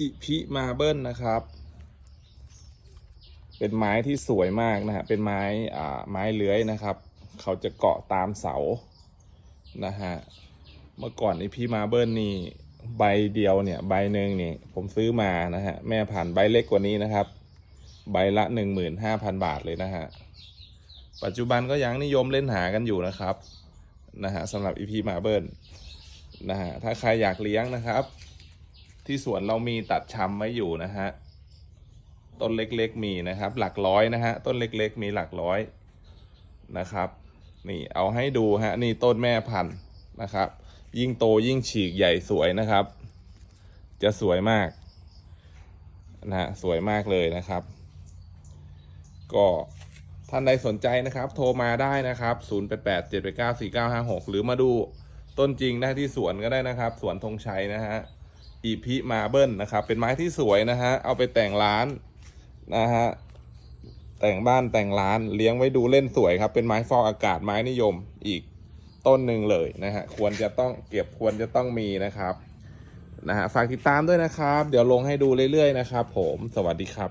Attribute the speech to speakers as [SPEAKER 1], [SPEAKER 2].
[SPEAKER 1] อิพิมาเบิลนะครับ เป็นไม้ที่สวยมากนะฮะเป็นไม้อ่าไม้เลื้อยนะครับ เขาจะเกาะตามเสานะฮะเมื่อก่อนอิพิมาเบิลนี่ใบเดียวเนี่ยใบหนึ่งนี่ผมซื้อมานะฮะแม่ผ่านใบเล็กกว่านี้นะครับ ใบละหนึ่งหมื่นห้าพันบาทเลยนะฮะปัจจุบันก็ยังนิยมเล่นหากันอยู่นะครับนะฮะสำหรับอีพีมาเบิลนะฮะถ้าใครอยากเลี้ยงนะครับ ที่สวนเรามีตัดชำไว้อยู่นะฮะ ต้นเล็กๆมีนะครับ หลักร้อยนะฮะ ต้นเล็กๆมีหลักร้อยนะครับ นี่เอาให้ดูฮะ นี่ต้นแม่พันธุ์นะครับ ยิ่งโตยิ่งฉีกใหญ่สวยนะครับ จะสวยมากนะฮะสวยมากเลยนะครับ ก็ท่านใดสนใจนะครับ โทรมาได้นะครับ 0 8 8 7 8 9 4 9 5 6 หรือมาดูต้นจริงได้ที่สวนก็ได้นะครับ สวนธงชัยนะฮะ อีพิมาเบิลนะครับ เป็นไม้ที่สวยนะฮะ เอาไปแต่งร้านนะฮะ แต่งบ้านแต่งร้านเลี้ยงไว้ดูเล่นสวยครับ เป็นไม้ฟอกอากาศไม้นิยมอีกต้นหนึ่งเลยนะฮะ ควรจะต้องเก็บควรจะต้องมีนะครับ นะฮะ ฝากติดตามด้วยนะครับ เดี๋ยวลงให้ดูเรื่อยๆนะครับผม สวัสดีครับ